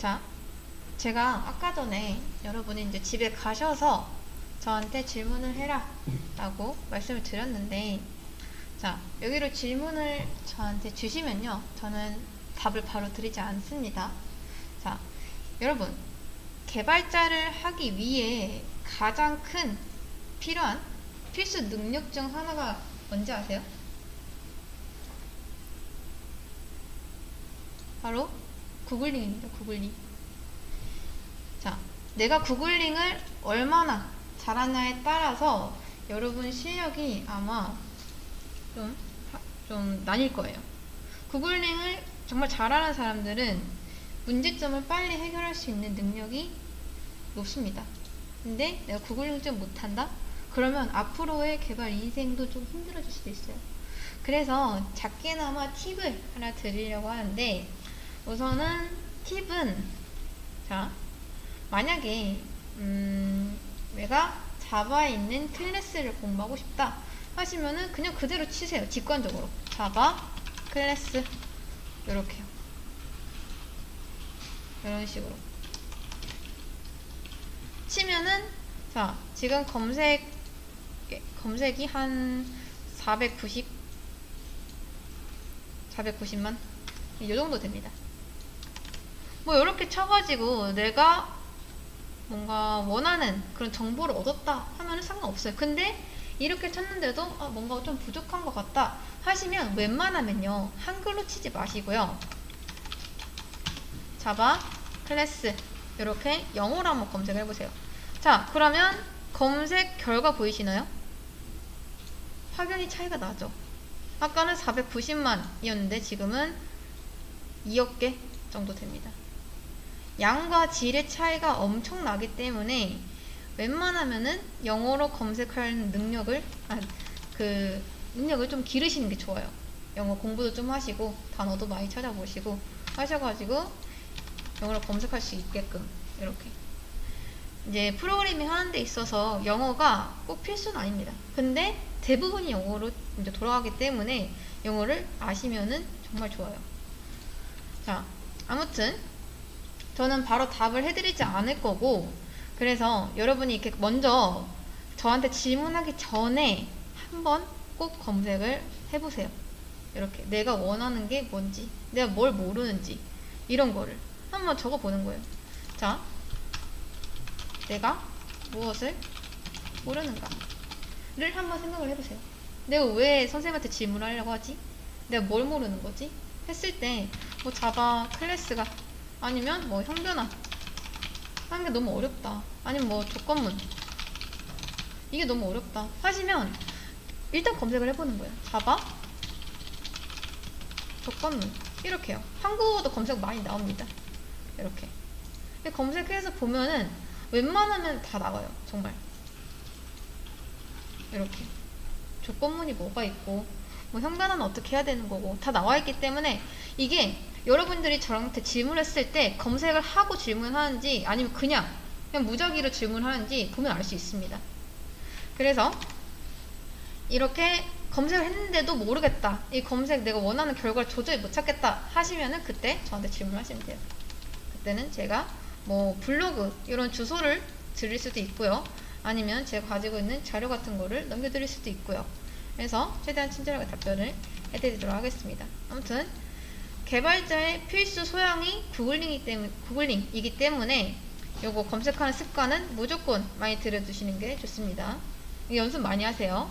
자, 제가 아까 전에 여러분이 이제 집에 가셔서 저한테 질문을 해라 라고 말씀을 드렸는데 자, 여기로 질문을 저한테 주시면요. 저는 답을 바로 드리지 않습니다. 자, 여러분, 개발자를 하기 위해 가장 큰 필요한 필수 능력 중 하나가 뭔지 아세요? 바로 구글링입니다. 구글링. 자, 내가 구글링을 얼마나 잘하냐에 따라서 여러분 실력이 아마 좀, 하- 좀 나뉠 거예요. 구글링을 정말 잘하는 사람들은 문제점을 빨리 해결할 수 있는 능력이 높습니다. 근데 내가 구글링을 좀 못한다? 그러면 앞으로의 개발 인생도 좀 힘들어질 수도 있어요. 그래서 작게나마 팁을 하나 드리려고 하는데 우선은 팁은 자 만약에 음, 내가 자바에 있는 클래스를 공부하고 싶다 하시면은 그냥 그대로 치세요. 직관적으로. 자바 클래스 이렇게요. 이런 식으로. 치면은 자 지금 검색 검색이 한 490, 490만? 이 정도 됩니다. 뭐 이렇게 쳐가지고 내가 뭔가 원하는 그런 정보를 얻었다 하면은 상관없어요. 근데 이렇게 쳤는데도 아, 뭔가 좀 부족한 것 같다 하시면 웬만하면요 한글로 치지 마시고요. 자바 클래스 이렇게 영어로 한번 검색을 해보세요. 자 그러면 검색 결과 보이시나요? 확연히 차이가 나죠. 아까는 490만이었는데 지금은 2억 개 정도 됩니다. 양과 질의 차이가 엄청 나기 때문에 웬만하면은 영어로 검색할 능력을 아, 그 능력을 좀 기르시는 게 좋아요. 영어 공부도 좀 하시고 단어도 많이 찾아보시고 하셔가지고 영어로 검색할 수 있게끔 이렇게 이제 프로그래밍 하는 데 있어서 영어가 꼭 필수는 아닙니다. 근데 대부분이 영어로 이제 돌아가기 때문에 영어를 아시면은 정말 좋아요. 자, 아무튼 저는 바로 답을 해드리지 않을 거고 그래서 여러분이 이렇게 먼저 저한테 질문하기 전에 한번 꼭 검색을 해보세요. 이렇게 내가 원하는 게 뭔지, 내가 뭘 모르는지 이런 거를 한번 적어보는 거예요. 자, 내가 무엇을 모르는가를 한번 생각을 해보세요. 내가 왜 선생님한테 질문을 하려고 하지? 내가 뭘 모르는 거지? 했을 때 뭐 자바 클래스가 아니면 뭐 형변화 하는 게 너무 어렵다. 아니면 뭐 조건문 이게 너무 어렵다. 하시면 일단 검색을 해보는 거예요. 자바 조건문 이렇게요. 한국어도 검색 많이 나옵니다. 이렇게 검색해서 보면은 웬만하면 다 나와요. 정말 이렇게 조건문이 뭐가 있고 뭐 현관은 어떻게 해야 되는 거고 다 나와 있기 때문에 이게 여러분들이 저한테 질문했을 때 검색을 하고 질문하는지 아니면 그냥 그냥 무작위로 질문하는지 보면 알 수 있습니다. 그래서 이렇게 검색을 했는데도 모르겠다. 이 검색 내가 원하는 결과를 도저히 못 찾겠다 하시면은 그때 저한테 질문하시면 돼요. 그때는 제가 뭐 블로그 이런 주소를 드릴 수도 있고요. 아니면 제가 가지고 있는 자료 같은 거를 넘겨드릴 수도 있고요. 그래서 최대한 친절하게 답변을 해드리도록 하겠습니다. 아무튼 개발자의 필수 소양이 구글링이기 때문에 구글링이기 때문에 요거 검색하는 습관은 무조건 많이 들여두시는 게 좋습니다. 연습 많이 하세요.